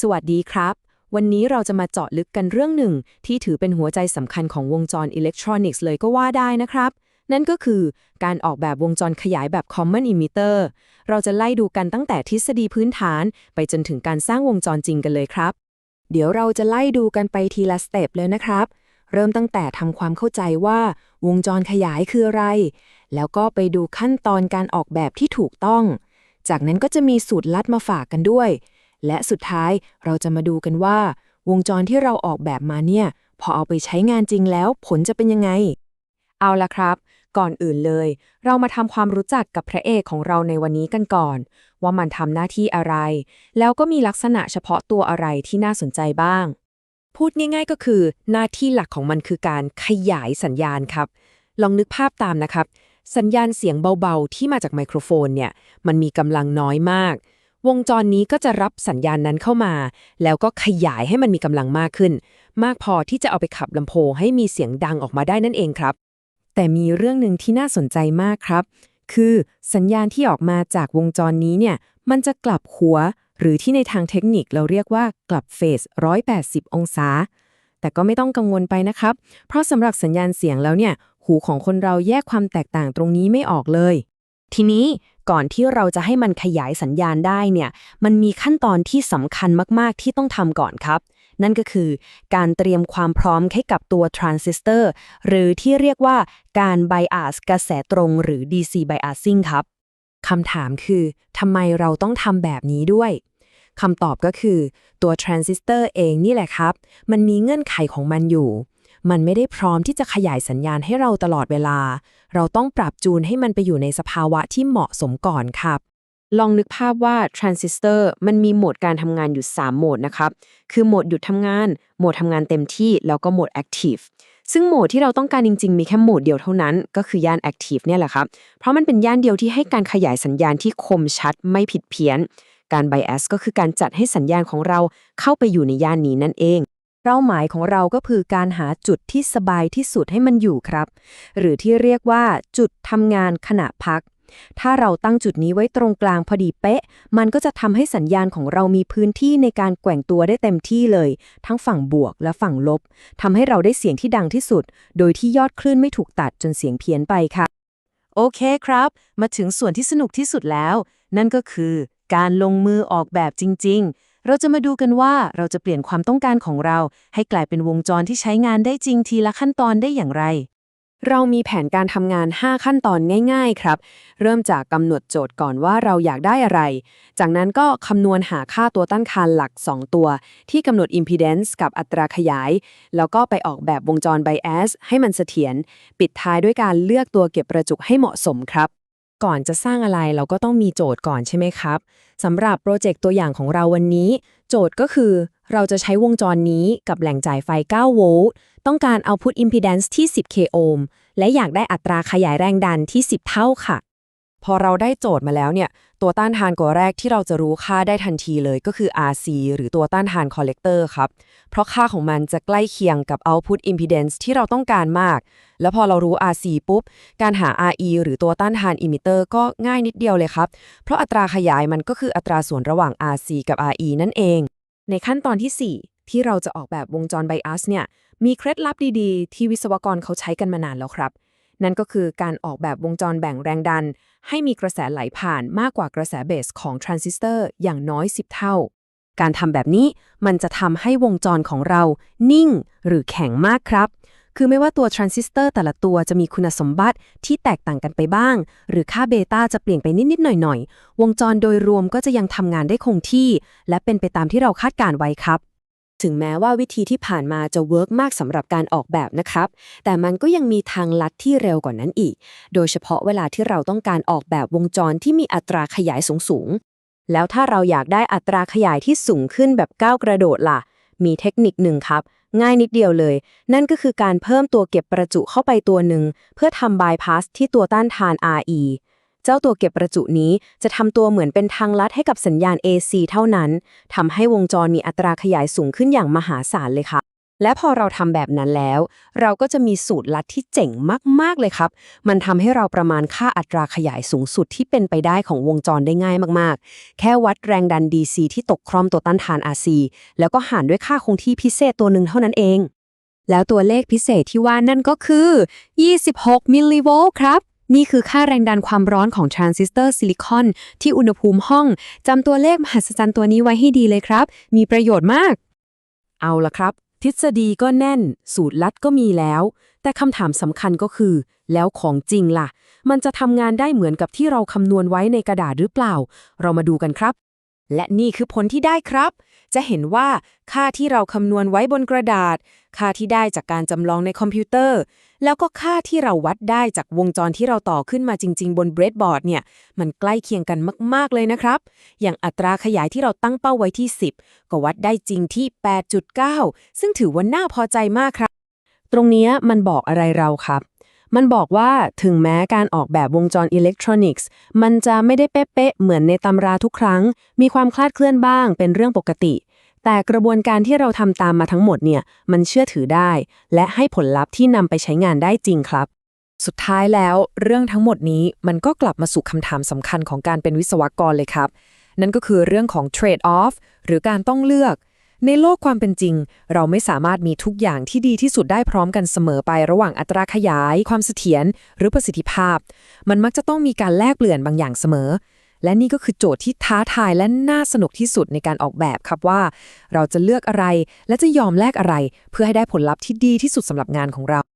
สวัสดีครับ วันนี้เราจะมาเจาะลึกกันเรื่องหนึ่ง ที่ถือเป็นหัวใจสำคัญของวงจรอิเล็กทรอนิกส์เลยก็ว่าได้นะครับ นั่นก็คือการออกแบบวงจรขยายแบบ common emitter เราจะไล่ดูกันตั้งแต่ทฤษฎีพื้นฐาน ไปจนถึงการสร้างวงจรจริงกันเลยครับ เดี๋ยวเราจะไล่ดูกันไปทีละสเต็ปเลยนะครับ เริ่มตั้งแต่ทำความเข้าใจว่า วงจรขยายคืออะไร แล้วก็ไปดูขั้นตอนการออกแบบที่ถูกต้อง จากนั้นก็จะมีสูตรลัดมาฝากกันด้วย และสุดท้ายเราจะมาดูกันว่า วงจรที่เราออกแบบมาเนี่ย พอเอาไปใช้งานจริงแล้วผลจะเป็นยังไง เอาละครับ ก่อนอื่นเลย เรามาทำความรู้จักกับพระเอกของเราในวันนี้กันก่อน ว่ามันทำหน้าที่อะไร แล้วก็มีลักษณะเฉพาะตัวอะไรที่น่าสนใจบ้าง พูดง่ายๆก็คือ หน้าที่หลักของมันคือการขยายสัญญาณครับ ลองนึกภาพตามนะครับ สัญญาณเสียงเบาๆ ที่มาจากไมโครโฟนเนี่ย มันมีกำลังน้อยมาก วงจรนี้ก็จะรับสัญญาณนั้นเข้ามา แล้วก็ขยายให้มันมีกำลังมากขึ้น มากพอที่จะเอาไปขับลำโพงให้มีเสียงดังออกมาได้นั่นเองครับ แต่มีเรื่องหนึ่งที่น่าสนใจมากครับ คือสัญญาณที่ออกมาจากวงจรนี้เนี่ย มันจะกลับหัว หรือที่ในทางเทคนิคเราเรียกว่ากลับเฟส 180 องศา แต่ก็ไม่ต้องกังวลไปนะครับ เพราะสำหรับสัญญาณเสียงแล้วเนี่ย หูของคนเราแยกความแตกต่างตรงนี้ไม่ออกเลย ทีนี้ ก่อนที่เราจะให้มันขยายสัญญาณได้เนี่ย มันมีขั้นตอนที่สำคัญมาก ๆ ที่ต้องทำก่อนครับ นั่นก็คือการเตรียมความพร้อมให้กับตัวทรานซิสเตอร์หรือที่เรียกว่าการ bias กระแสตรงหรือ DC biasing ครับคำถามคือทำไมเราต้องทำแบบนี้ด้วยคำตอบก็คือตัวทรานซิสเตอร์เองนี่แหละครับ มันมีเงื่อนไขของมันอยู่ มันไม่ได้พร้อมที่จะขยายสัญญาณให้เราตลอดเวลา เราต้องปรับจูนให้มันไปอยู่ในสภาวะที่เหมาะสมก่อนครับ ลองนึกภาพว่าทรานซิสเตอร์มันมีโหมดการทำงานอยู่ 3 โหมดนะครับ คือโหมดหยุดทำงาน โหมดทำงานเต็มที่ แล้วก็โหมด Active ซึ่งโหมดที่เราต้องการจริง ๆ มีแค่โหมดเดียวเท่านั้น ก็คือย่าน Active เนี่ยแหละครับ เพราะมันเป็นย่านเดียวที่ให้การขยายสัญญาณที่คมชัดไม่ผิดเพี้ยน การ bias ก็คือการจัดให้สัญญาณของเราเข้าไปอยู่ในย่านนี้นั่นเอง เป้าหมายของเราก็คือการหาจุดที่สบายที่สุดให้มันอยู่ครับ หรือที่เรียกว่าจุดทำงานขณะพัก ถ้าเราตั้งจุดนี้ไว้ตรงกลางพอดีเป๊ะ มันก็จะทำให้สัญญาณของเรามีพื้นที่ในการแกว่งตัวได้เต็มที่เลย ทั้งฝั่งบวกและฝั่งลบทำให้เราได้เสียงที่ดังที่สุด โดยที่ยอดคลื่นไม่ถูกตัดจนเสียงเพี้ยนไปค่ะ โอเคครับ มาถึงส่วนที่สนุกที่สุดแล้ว นั่นก็คือการลงมือออกแบบจริง ๆ เราจะมาดูกันว่าเราจะเปลี่ยนความต้องการของเรา ให้กลายเป็นวงจรที่ใช้งานได้จริงทีละขั้นตอนได้อย่างไร เรามีแผนการทำงาน 5 ขั้นตอนง่าย ๆ ครับ เริ่มจากกำหนดโจทย์ก่อนว่าเราอยากได้อะไร จากนั้นก็คำนวณหาค่าตัวต้านทานหลัก 2 ตัว ที่กำหนด impedance กับอัตราขยาย แล้วก็ไปออกแบบวงจร bias ให้มันเสถียร ปิดท้ายด้วยการเลือกตัวเก็บประจุให้เหมาะสมครับ ก่อนจะสร้างอะไรเราก็ต้องมีโจทย์ก่อนใช่ไหมครับสำหรับโปรเจกต์ตัวอย่างของเราวันนี้ โจทย์ก็คือ เราจะใช้วงจรนี้กับแหล่งจ่ายไฟ 9 โวลต์ต้องการ output impedance ที่ 10k โอห์มและอยากได้อัตราขยายแรงดันที่ 10 เท่าค่ะ พอเราได้โจทย์มาแล้วเนี่ย ตัวต้านทานตัวแรกที่เราจะรู้ค่าได้ทันทีเลยก็คือ RC หรือตัวต้านทาน collector ครับ เพราะค่าของมันจะใกล้เคียงกับ output impedance ที่เราต้องการมาก แล้วพอเรารู้ RC ปุ๊บ การหา RE หรือตัวต้านทาน emitter ก็ง่ายนิดเดียวเลยครับ เพราะอัตราขยายมันก็คืออัตราส่วนระหว่าง RC กับ RE นั่นเอง ในขั้นตอนที่ 4 ที่เราจะออกแบบวงจร bias เนี่ยมีเคล็ดลับดีๆ ที่วิศวกรเขาใช้กันมานานแล้วครับ นั่นก็คือการออกแบบวงจรแบ่งแรงดัน ให้มีกระแสไหลผ่านมากกว่ากระแสเบสของทรานซิสเตอร์อย่างน้อย 10 เท่า การทำแบบนี้มันจะทำให้วงจรของเรานิ่งหรือแข็งมากครับ คือไม่ว่าตัวทรานซิสเตอร์แต่ละตัวจะมีคุณสมบัติที่แตกต่างกันไปบ้าง หรือค่าเบต้าจะเปลี่ยนไปนิด ๆ หน่อย ๆ วงจรโดยรวมก็จะยังทำงานได้คงที่ และเป็นไปตามที่เราคาดการไว้ครับ ถึงแม้ว่าวิธีที่ผ่านมาจะเวิร์กมากสำหรับการออกแบบนะครับ แต่มันก็ยังมีทางลัดที่เร็วกว่านั้นอีก โดยเฉพาะเวลาที่เราต้องการออกแบบวงจรที่มีอัตราขยายสูงๆ แล้วถ้าเราอยากได้อัตราขยายที่สูงขึ้นแบบก้าวกระโดดล่ะ มีเทคนิคหนึ่งครับ ง่ายนิดเดียวเลย นั่นก็คือการเพิ่มตัวเก็บประจุเข้าไปตัวหนึ่งเพื่อทำบายพาสที่ตัวต้านทาน RE เจ้าตัวเก็บประจุนี้จะทำตัวเหมือนเป็นทางลัดให้กับสัญญาณ AC เท่านั้นทำให้วงจรมีอัตราขยายสูงขึ้นอย่างมหาศาลเลยค่ะ และพอเราทำแบบนั้นแล้ว เราก็จะมีสูตรลัดที่เจ๋งมาก ๆ เลยครับ มันทำให้เราประมาณค่าอัตราขยายสูงสุดที่เป็นไปได้ของวงจรได้ง่ายมากๆ แค่วัดแรงดัน DC ที่ตกครอมตัวต้านทาน RC แล้วก็หารด้วยค่าคงที่พิเศษตัวหนึ่งเท่านั้นเองแล้วตัวเลขพิเศษที่ว่านั่นก็คือ 26 มิลลิโวลต์ครับ นี่คือค่าแรงดันความร้อนของทรานซิสเตอร์ซิลิคอนที่อุณหภูมิห้อง จำตัวเลขมหัศจรรย์ตัวนี้ไว้ให้ดีเลยครับ มีประโยชน์มาก เอาละครับ ทฤษฎีก็แน่น สูตรลัดก็มีแล้ว แต่คำถามสำคัญก็คือ แล้วของจริงล่ะ มันจะทำงานได้เหมือนกับที่เราคำนวณไว้ในกระดาษหรือเปล่า เรามาดูกันครับ และนี่คือผลที่ได้ครับ จะเห็นว่าค่าที่เราคำนวณไว้บนกระดาษ ค่าที่ได้จากการจำลองในคอมพิวเตอร์ แล้วก็ค่าที่เราวัดได้จากวงจรที่เราต่อขึ้นมาจริง ๆ บนเบรดบอร์ดเนี่ย มันใกล้เคียงกันมาก ๆ เลยนะครับ อย่างอัตราขยายที่เราตั้งเป้าไว้ที่ 10 ก็วัดได้จริงที่ 8.9 ซึ่งถือว่าน่าพอใจมากครับ ตรงนี้มันบอกอะไรเราครับ มันบอกว่าถึงแม้การออกแบบวงจรอิเล็กทรอนิกส์ มันจะไม่ได้เป๊ะๆเหมือนในตำราทุกครั้ง มีความคลาดเคลื่อนบ้างเป็นเรื่องปกติ แต่กระบวนการที่เราทำตามมาทั้งหมดเนี่ย มันเชื่อถือได้ และให้ผลลัพธ์ที่นำไปใช้งานได้จริงครับ สุดท้ายแล้วเรื่องทั้งหมดนี้มันก็กลับมาสู่คำถามสำคัญของการเป็นวิศวกรเลยครับ นั่นก็คือเรื่องของ trade off หรือการต้องเลือก ในโลกความเป็นจริง เราไม่สามารถมีทุกอย่างที่ดีที่สุดได้พร้อมกันเสมอไประหว่างอัตราขยาย ความเสถียรหรือประสิทธิภาพ มันมักจะต้องมีการแลกเปลี่ยนบางอย่างเสมอ และนี่ก็คือโจทย์ที่ท้าทายและน่าสนุกที่สุดในการออกแบบครับว่า เราจะเลือกอะไรและจะยอมแลกอะไร เพื่อให้ได้ผลลัพธ์ที่ดีที่สุดสำหรับงานของเรา